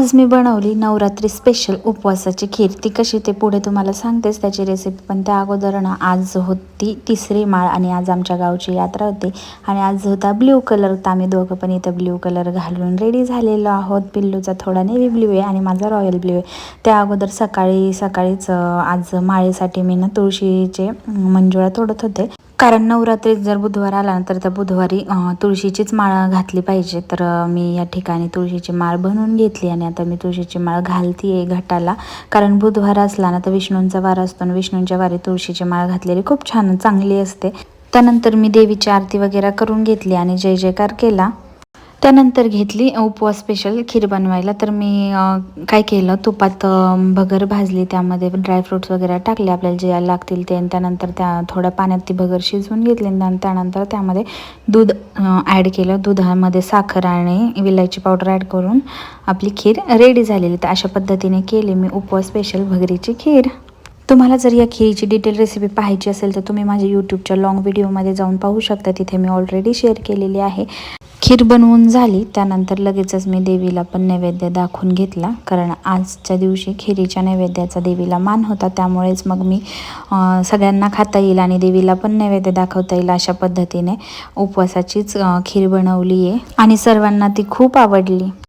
आज मी बनवली नवरात्री स्पेशल उपवासाची खीर. ती कशी ते पुढे तुम्हाला सांगतेच. त्याची रेसिपी पण त्या अगोदर ना आज होती तिसरी माळ आणि आज आमच्या गावची यात्रा होती. आणि आज होता ब्ल्यू कलर तर आम्ही दोघं पण इथं ब्ल्यू कलर घालून रेडी झालेलो आहोत. पिल्लूचा थोडा नेव्ही ब्ल्यू आहे आणि माझा रॉयल ब्ल्यू आहे. त्या अगोदर सकाळी सकाळीच आज माळेसाठी मी ना तुळशीचे मंजुळा तोडत होते. कारण नवरात्रीत जर बुधवार आला ना तर त्या बुधवारी तुळशीचीच माळ घातली पाहिजे. तर मी या ठिकाणी तुळशीची माळ बनवून घेतली आणि आता मी तुळशीची माळ घालतीये घटाला. कारण बुधवार असला ना तर विष्णूंचा वार असतो आणि विष्णूंच्या वारी तुळशीची माळ घातलेली खूप छान चांगली असते. त्यानंतर मी देवीची आरती वगैरे करून घेतली आणि जय जयकार केला. त्यानंतर घेतली उपवास स्पेशल खीर बनवायला. तर मी काय केलं? तुपात भगर भाजली. त्यामध्ये ड्रायफ्रुट्स वगैरे टाकले आपल्याला जे लागतील ते. आणि त्यानंतर त्या थोड्या पाण्यात ती भगर शिजवून घेतली. आणि त्यानंतर त्यामध्ये दूध ॲड केलं. दुधामध्ये साखर आणि विलायची पावडर ॲड करून आपली खीर रेडी झालेली. तर अशा पद्धतीने केली मी उपवास स्पेशल भगरीची खीर. तुम्हाला जर या खिरीची डिटेल रेसिपी पाहायची असेल तर तुम्ही माझ्या यूट्यूबच्या लॉंग व्हिडिओमध्ये जाऊन पाहू शकता. तिथे मी ऑलरेडी शेअर केलेली आहे. खीर बनवून झाली. त्यानंतर लगेचच मी देवीला पण नैवेद्य दाखवून घेतला. कारण आजच्या दिवशी खिरीच्या नैवेद्याचा देवीला मान होता. त्यामुळेच मग मी सगळ्यांना खाता येईल आणि देवीला पण नैवेद्य दाखवता येईल अशा पद्धतीने उपवासाचीच खीर बनवली आहे आणि सर्वांना ती खूप आवडली.